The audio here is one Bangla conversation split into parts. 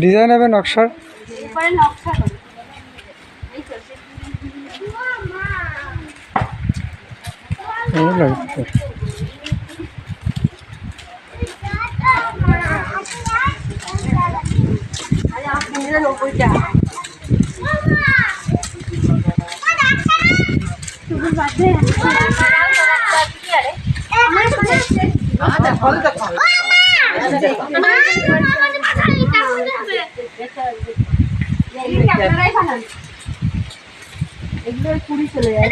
ডিজাইন হবে নকশার? নকশা ভালো লাগছে। আরে আমার তিনজনে এগুলো কুড়ি চলে যায়।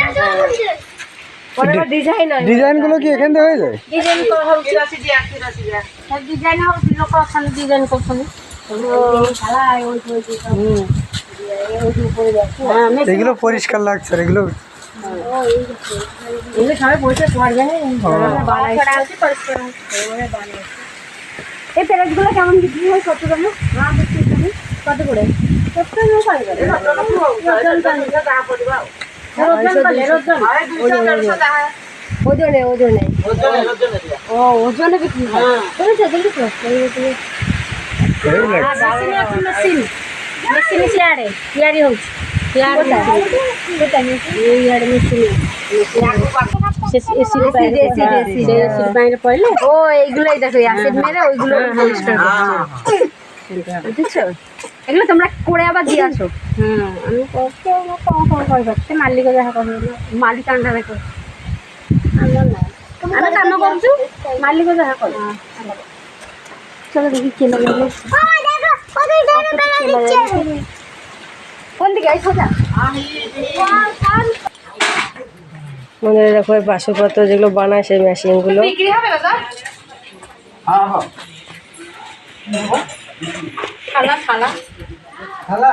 ডিজাইন ডিজাইনগুলো কি এখান থেকে হয়ে যায়? ডিজাইন করা হচ্ছে ডিজাইন হবে দিল ওখানে ডিজাইন করছেন উপরে যাচ্ছে হ্যাঁ আমি এগুলো পরিষ্কার লাগছে এগুলো এগুলো সবাই এই প্যারেটগুলো কেমন বিক্রি হয় কত দামে? হ্যাঁ কত করে? করে ওজনে ওজনে ও ওজনে বিক্রি হয় দেখেছ লাগছে মেশিন চেয়ারে চেয়ারি হচ্ছে মেশিন ও এইগুলোই দেখো অ্যাসিড মেরে ওইগুলো পরিষ্কার বুঝছ এগুলো তোমরা করে আবার দিয়ে আসো হুম আমি করতে কম কম করে করতে মালিকও দেখা করবে মালিক আন্ডা দেখো আমি কাম করছু মালিকও দেখা করবে চলো দেখি কেনা লাগবে কোন দিকে মনে এই বাসনপত্র যেগুলো বানায় সেই মেশিনগুলো। বিক্রি হবে দাদা খালা। খালা।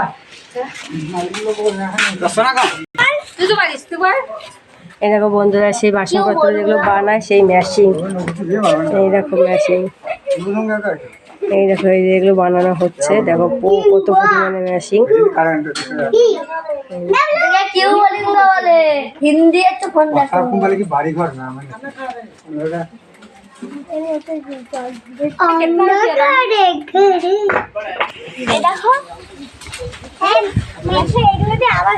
তুই তো পারিস তুই পার এই দেখো বন্ধুরা সেই বাসনপত্র যেগুলো বানায় সেই মেশিন এই দেখো মেশিন এই দেখো এই যেগুলো বানানো হচ্ছে। দেখো কত পরিমাণে মেশিন কেউ বলে বলে হিন্দি একটু ফোন বাড়ি ঘর না মানে দেখো এগুলো দিয়ে আবার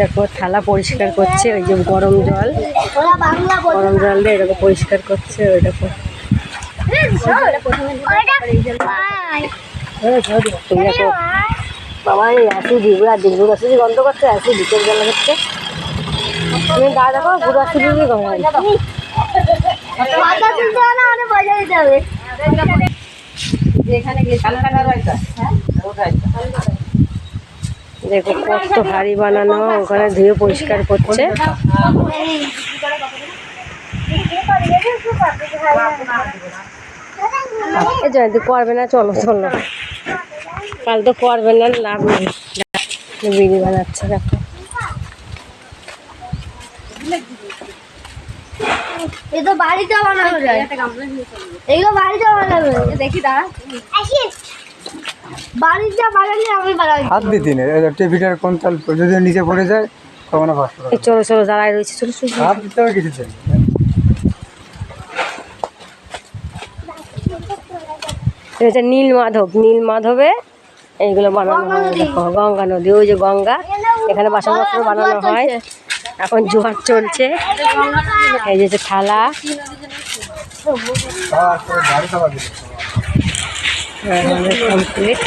দেখো থালা পরিষ্কার করছে, ওই যে গরম জল। গরম জল দিয়ে এরকম পরিষ্কার করছে, ওই দেখো। বাবা, এই অ্যাসিড গুড়া দিন অ্যাসিড গন্ধ করছে তুমি দেখো হবে না অনেক পয়সা দিতে হবে দেখো, কত হাড়ি বানানো, ওখানে ধুয়ে পরিষ্কার করছে। জয়ন্তী করবে না, চলো চলো। কাল তো করবে না, লাভ নেই। বিড়ি বানাচ্ছে, দেখো। এগুলো বাড়িতে বানাবে দেখি দাঁড়া। বানালে আমি হাত দিতি না টিভিটার কোন তাল যদি নিচে পড়ে যায় এই চলো চলো দাঁড়ায় রয়েছে চলো চলো হাত দিতে হবে এটা নীল মাধব নীল মাধবে এইগুলো বানানো হয়। দেখো গঙ্গা নদী ওই যে গঙ্গা এখানে বাসনপত্র বানানো হয়। এখন জোয়ার চলছে। এই যে হচ্ছে থালা। কমপ্লিট